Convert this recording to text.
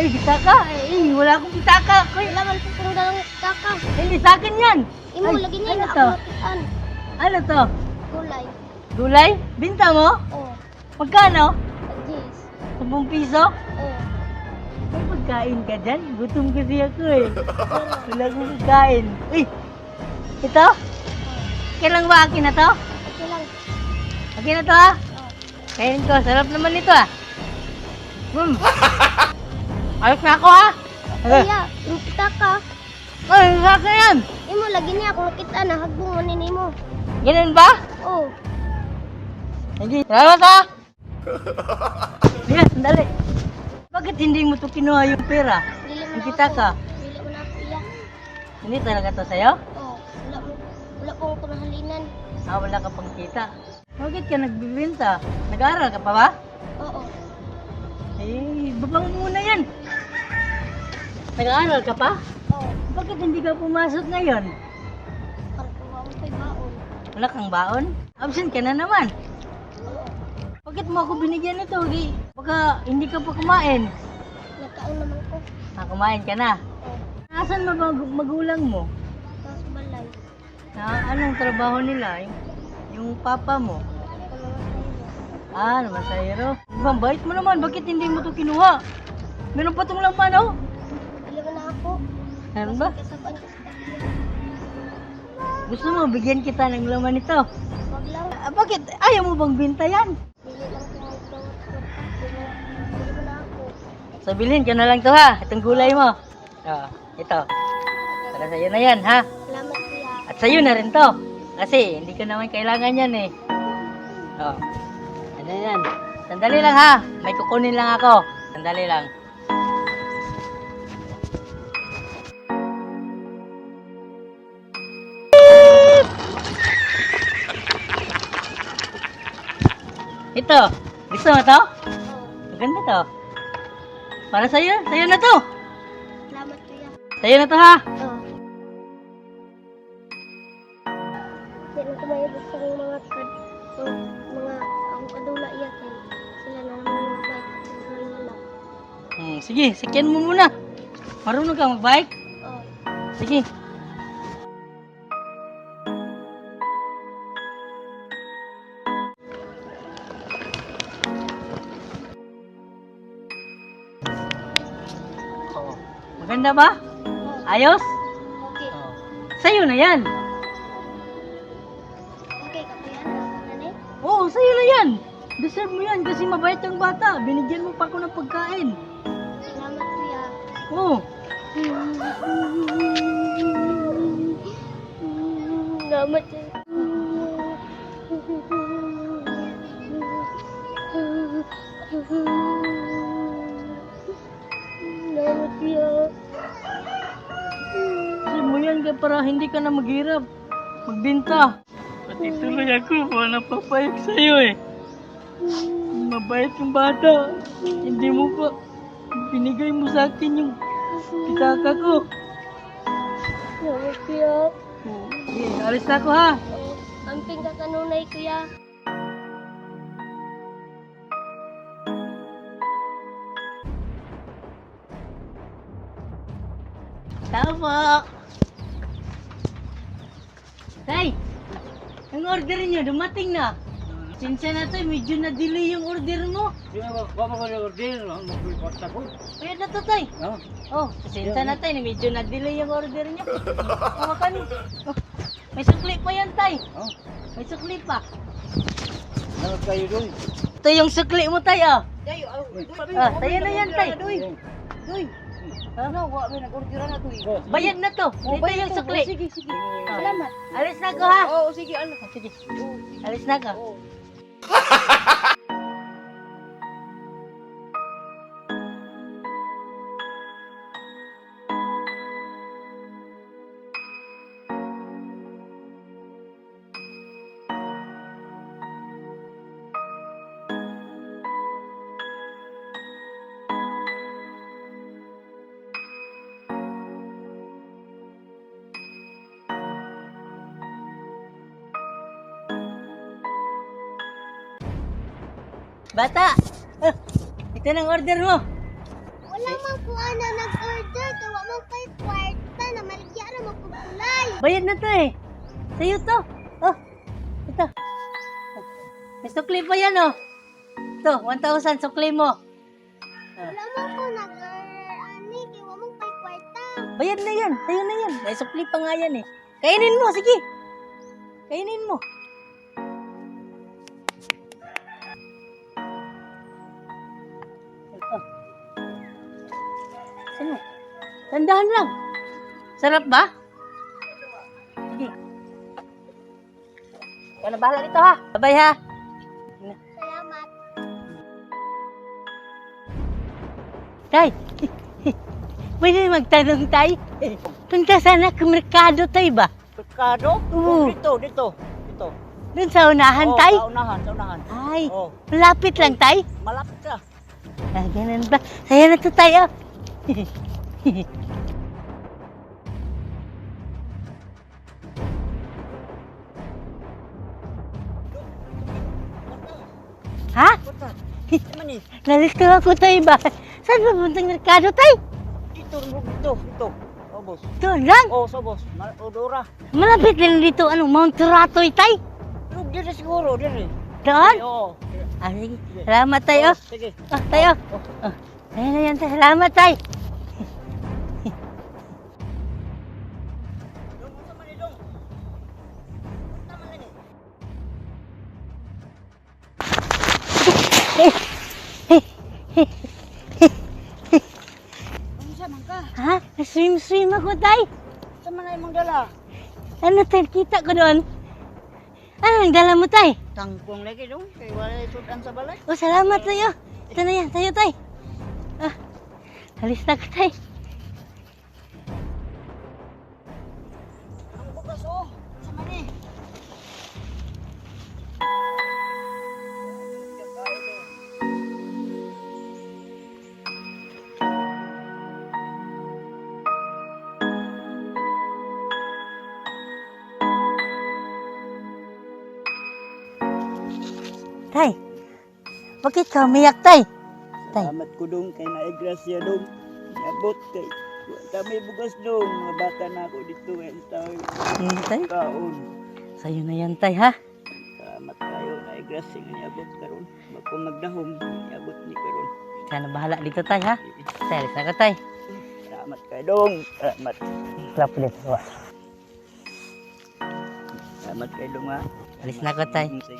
Ay, kitaka. Eh, wala akong kitaka. Kuy, Kailangan po kung dalang taka. hindi sa akin yan. Imo, Ay, lagi niya ano na to? nakitaan. Ano to? Gulay. Gulay? Binta mo? Oh, Magkano? jeez. 10 piso? Oh, May pagkain ka dyan? Gutom kasi ako eh. Wala akong pagkain. Uy! Ito? Kailan ba akin na to? okay lang. Akin na to ha? Oh. Kainin ko. Sarap naman nito ah. Hmm. Ayos na ako ha? Kuya, yung taka. Ay, sa akin yan. Imo, lagi niya ako nakitaan. Nahagbong mo ni mo. Ganun ba? Oh, Hindi. Salamat ha? Yan, sandali. Bakit hindi mo to kinuha yung pera? dili mo na ka. Dili mo na ako iya. Hindi talaga to sa'yo? Oh, wala mo. Wala po akong nahalinan. Ah, wala ka pang kita. Bakit ka nagbibenta? Nag-aaral ka pa ba? Oo. Eh, babang muna yan. Nag-aaral ka pa? Oo. Bakit hindi ka pumasok ngayon? Parang kay baon. Wala kang baon? Absent ka na naman. Oo. Bakit mo ako binigyan nito? Di, baka hindi ka pa kumain. Nagkaon naman ko. Ah, kumain ka na. Oo. Nasaan mag- magulang mo? Tapos balay. Na anong trabaho nila? Yung, yung papa mo? Ah, namasayero. Ibang bait mo naman. Bakit hindi mo to kinuha? Meron pa tong laman, oh. Ako. Meron ba? Ka. Gusto mo, bigyan kita ng laman nito. Wag lang. Ah, bakit? Ayaw mo bang binta yan? Dili lang ko magbawat ko. Dili dili mo na ako. So, bilhin ka na lang to ha. Itong gulay mo. Oh, ito. Para sa'yo na yan, ha? Salamat kuya. At sa'yo na rin to. Kasi, hindi ko naman kailangan yan eh. Oh. Ano yan? Sandali lang ha. May kukunin lang ako. Sandali lang. Ito. Gusto mo to? Maganda to. Para sa'yo. Sa'yo na to. Salamat kuya. Sa'yo na to ha. Oo. Di lang kumayod sa mga kad mga mga ang kadula iya kay sila na naman yung bike at wala. Hmm, sige, sakyan mo muna. Marunong ka mag-bike? Oo. Sige. Maganda ba? Ayos? Okay. Sa'yo na yan. Okay ka kuya. Eh? Oo, sa'yo na yan. Deserve mo yan kasi mabait ang bata. Binigyan mo pa ako ng pagkain. Salamat kuya. Oo. Salamat. Salamat para hindi ka na maghirap. Magbinta. Pati tuloy ako, wala papayag sa'yo eh. Mabait yung bata. Hindi mo pa binigay mo sa akin yung pitaka ko. Salamat kuya. Sige, alis na ako ha. Amping ka kanunay kuya. Po. Tay, ang order niyo dumating na. Sinsa na to, medyo na-delay yung order mo. Kaya na to, tay. Oh, sinsa na tay, medyo na-delay yung order niyo. Oh, kan. Oh, may sukli pa yan, tay. May sukli pa. Ito yung sukli mo, tay, ah. Ah, tayo na yan, tay. Uy, ano, wa may nag-order na to. Bayad na to. Ito yung sukli. Sige, sige. Ah. Salamat. Alis na ko, ha. Oo, sige, ano. Sige, alis na ko. Bata, Ah, ito ng order mo. Wala man po ano nag-order. Kawa man kay kwarta na maligya na magpupulay. Bayad na to eh. Sa'yo to. Oh, ito. May sukli pa yan oh. Ito, 1,000 sukli mo. Wala man po nag-order. Ani, kawa man kay kwarta. Bayad na yan. Sa'yo na yan. May sukli pa nga yan eh. Kainin mo, sige. Kainin mo. Tandahan lang. Sarap ba? Sige. Ikaw na bahala dito ha. Bye ha. Salamat. Tay, pwede magtanong tay? Punta sana ka merkado tay ba? Merkado? Oo. Dito, dito. Dito. Doon sa unahan Oh, tay? Sa unahan, sa unahan. Ay, Oh, malapit lang tay? malapit ka. Ah, ganun ba? Saya na to tayo. ha? Eh. Nalito ako tayo ba? Saan ba puntang merkado tay? Dito, dito, dito. Oh, boss. Doon lang. Oh, so boss. Mal Odora. Malapit lang dito, ano, Mount Ratoy tay? Look, dito siguro, dito. Doon? Oo. Ah, sige. Salamat tayo. Oh, sige. Ah, tayo. Oh. Ah, ayun na yan tayo. Salamat tayo. Man ka? Ha? Swim-swim ako tay. Unsa man na imong dala? Ano tayo? Kita ko doon. Ano ang dala mo tay? Tangkong lagi dong. Kay wala sudan sa balay. Oh, salamat tayo. Ito na yan. Tayo tay. Ah, alis na ko tay. Tay, bakit ka umiyak tay? Tay. Salamat ko dong kay naigrasya dong. Nabot kay kami bugas dong. Mga bata na ako dito eh. Tayo Hmm, tay. kaon. Sa'yo na yan tay ha. Salamat kayo naigrasya nga niabot karon. Bako magdahom niabot ni karon. Ikaw na bahala dito tay ha. Tay, alis na ko tay. Salamat kayo dong. Salamat. Clap ulit. Salamat kayo dong ha. Alis na ko tay. Sige.